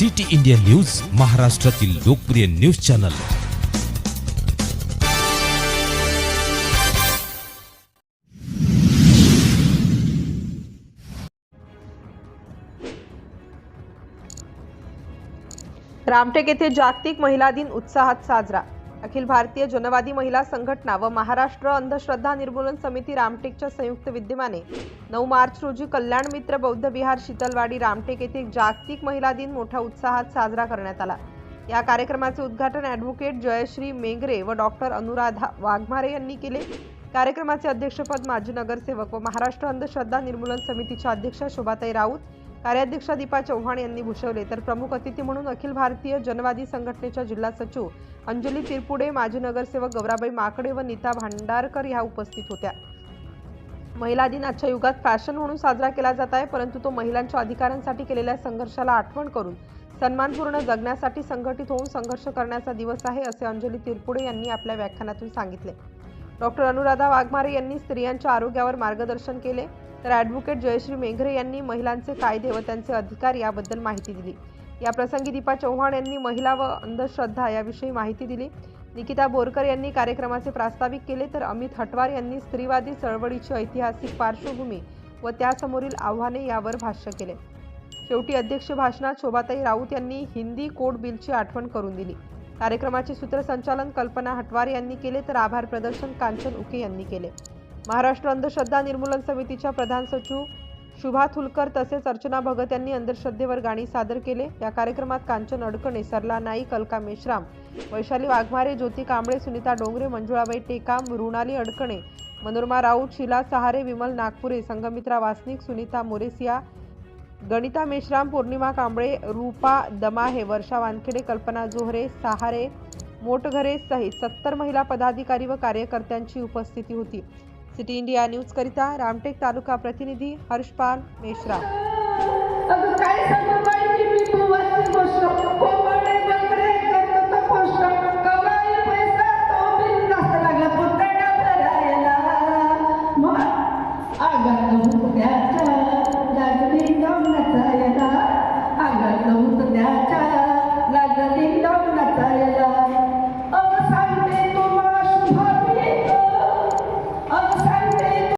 City India news महाराष्ट्रातील लोकप्रिय news channel. Ramtek येथे जागतिक महिला दिन उत्साहात साजरा. अखिल भारतीय जनवादी महिला संघटना व महाराष्ट्र अंधश्रद्धा निर्मूलन समिती रामटेकच्या संयुक्त विद्यमाने नऊ मार्च रोजी कल्याण मित्र बौद्ध विहार शीतलवाडी रामटेक येथे जागतिक महिला दिन मोठ्या उत्साहात साजरा करण्यात आला. या कार्यक्रमाचे उद्घाटन ॲडव्होकेट जयश्री मेंगरे व डॉक्टर अनुराधा वाघमारे यांनी केले. कार्यक्रमाचे अध्यक्षपद माजी नगरसेवक व महाराष्ट्र अंधश्रद्धा निर्मूलन समितीच्या अध्यक्षा शोभाताई राऊत कार्याध्यक्षा दीपा चव्हाण यांनी भूषवले. तर प्रमुख अतिथी म्हणून अखिल भारतीय जनवादी संघटनेच्या जिल्हा सचिव अंजली तिरपुडे माजी नगरसेवक गौराबाई माकडे व नीता भांडारकर ह्या उपस्थित होत्या. महिला दिन आजच्या युगात फॅशन म्हणून साजरा केला जात आहे परंतु तो महिलांच्या अधिकारांसाठी केलेल्या संघर्षाला आठवण करून सन्मानपूर्ण जगण्यासाठी संघटित होऊन संघर्ष करण्याचा दिवस आहे असे अंजली तिरपुडे यांनी आपल्या व्याख्यानातून सांगितले. डॉक्टर अनुराधा वाघमारे यांनी स्त्रियांच्या आरोग्यावर मार्गदर्शन केले. तर ॲडव्होकेट जयश्री मेघरे यांनी महिलांचे कायदे व त्यांचे अधिकार याबद्दल माहिती दिली. या प्रसंगी दीपा चव्हाण यांनी महिला व अंधश्रद्धा याविषयी माहिती दिली. निकिता बोरकर यांनी कार्यक्रमाचे प्रास्ताविक केले तर अमित हटवार यांनी स्त्रीवादी चळवळीची ऐतिहासिक पार्श्वभूमी व त्यासमोरील आव्हाने यावर भाष्य केले. शेवटी अध्यक्ष भाषणात शोभाताई राऊत यांनी हिंदी कोड बिलची आठवण करून दिली. कार्यक्रमाचे सूत्रसंचालन कल्पना हटवार यांनी केले तर आभार प्रदर्शन कांचन उके यांनी केले. महाराष्ट्र अंधश्रद्धा निर्मूलन समितीच्या प्रधान सचिव शुभा थुलकर तसेच अर्चना भगत यांनी अंधश्रद्धेवर गाणी सादर केले. या कार्यक्रमात कांचन अडकणे सरला नाईक अलका मेश्राम वैशाली वाघमारे ज्योती कांबळे सुनीता डोंगरे मंजुळाबाई टेकाम मृणाली अडकणे मनोरमा राऊत शिला सहारे विमल नागपुरे संगमित्रा वासनिक सुनीता मोरेसिया गणिता मेश्राम पौर्णिमा कांबळे रूपा दमाहे वर्षा वानखेडे कल्पना जोहरे सहारे मोटघरे सहित सत्तर महिला पदाधिकारी व कार्यकर्त्यांची उपस्थिती होती. सिटी इंडिया न्यूज करिता रामटेक तालुका प्रतिनिधी हर्षपाल मेश्राम